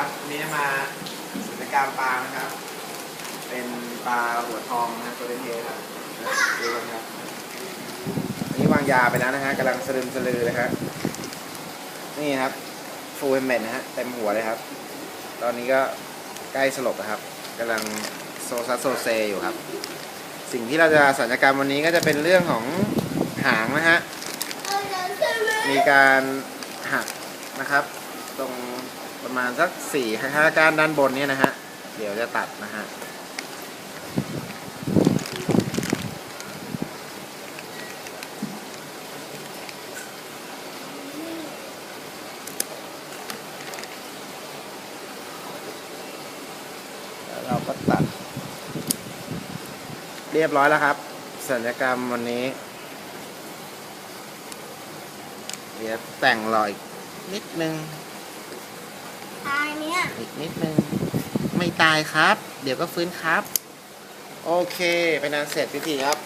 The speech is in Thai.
มาศิลปกรรมปลานะครับ เป็นปลาหัวทองนะตัวเทครับดูกันครับอันนี้วางยาไปแล้วนะฮะกำลังสลึมสลือเลยครับนี่ครับฟูลเฮมเมนนะฮะเต็มหัวเลยครับ ตอนนี้ก็ใกล้สลบนะครับกำลังโซซัสโซเซอยู่ครับ สิ่งที่เราจะสัญญกรรมวันนี้ก็จะเป็นเรื่องของหางนะฮะมีการหักนะครับ ตรง ประมาณสักสี่ห้าก้านด้านบนนี่ยนะฮะ เดี๋ยวจะตัดนะฮะแล้วเราก็ตัด เรียบร้อยแล้วครับ สัญญกรรมวันนี้ เดี๋ยวแต่งรอยนิดนึง เนี้ยอีกนิดนึง ไม่ตายครับ เดี๋ยวก็ฟื้นครับ โอเค ไปนานเสร็จพิธีครับ